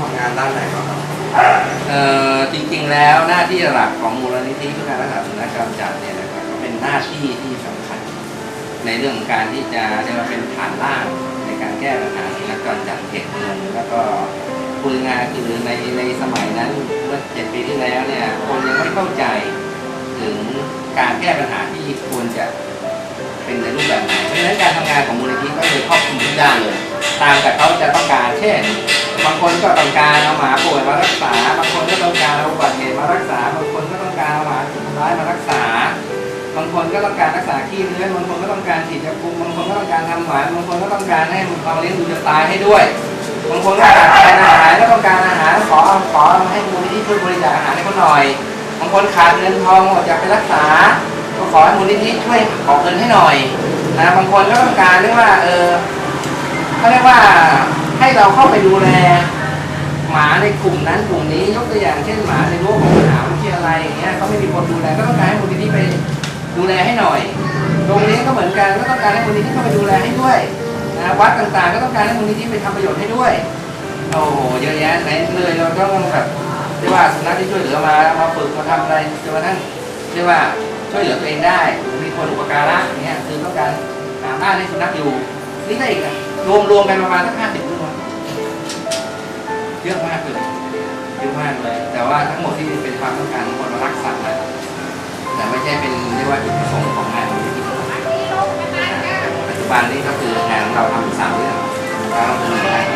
ทำงานด้านไหนบ้างครับเอ่อจริงๆแล้วหน้าที่หลักของมูลนิธิเพื่อการรักษาสุนัขจรจัดเนี่ยนะครับก็เป็นหน้าที่ที่สำคัญ ในเรื่องของการที่จะเรียกว่าเป็นฐานล่างในการแก้ปัญหาสุนัขจรจัดเขตเมืองแล้วก็พูดง่ายๆคือในในสมัยนั้นเมื่อเจ็ดปีที่แล้วเนี่ยคนยังไม่เข้าใจถึงการแก้ปัญหาที่ควรจะเป็นในรูปแบบไหนเพราะฉะนั้นการทำงานของมูลนิธิก็เลยครอบคลุมทุกด้านเลย ตามแต่เขาจะต้องการเช่น บางคนก็ต้องการเอาหมาป่วยมารักษา บางคนก็ต้องการเอาอุบัติเหตุมารักษา บางคนก็ต้องการเอาหมาถูกทำร้ายมารักษา บางคนก็ต้องการรักษาขี้เลื้อบางคนก็ต้องการฉีดยาคุมบางคนก็ต้องการทำหมันบางคนก็ต้องการให้เราเลี้ยงดูจะตายให้ด้วย บางคนก็ขาดแคลนอาหารก็ต้องการอาหารขอขอให้มูลนิธิช่วยบริจาคอาหารให้เขาหน่อย บางคนขาดเงินทองอดอยากไปรักษา ก็ขอให้มูลนิธิช่วยขอเงินให้หน่อยนะบางคนก็ต้องการเรียกว่าเออเขาเรียกว่า เข้าไปดูแล หมาในกลุ่มนั้นกลุ่มนี้ยกตัวอย่างเช่นหมาในรั้วของมหาวิทยาลัยอย่างเงี้ยเขาไม่มีคนดูแลก็ต้องการให้มูลนิธิไปดูแลให้หน่อยโรงเรียนก็เหมือนกันก็ต้องการให้มูลนิธิเข้าไปดูแลให้ด้วยนะวัดต่างๆ ก็ต้องการให้มูลนิธิไปทำประโยชน์ให้ด้วยโอ้โหเยอะแยะไหนเลยเราต้องแบบเรียกว่าสุนัขที่ช่วยเหลือมามาฝึกมาทำอะไรจนกระทั่งเรียกว่าช่วยเหลือตัวเองได้หรือมีคนอุปการะอย่างเงี้ยคือต้องการหาบ้านให้สุนัขอยู่นี่ก็อีกอะรวมๆกันประมาณสักห้าสิบ ยอะมากเลยเยอะมากเลย แต่ว่าทั้งหมดที่เป็นความต้องการของคนรักสัตว์นะแต่ไม่ใช่เป็นเรียกว่าจุดประสงค์ของงานของที่ปัจจุบันนี้ก็คืองานของเราทำสามเรื่องเราคือ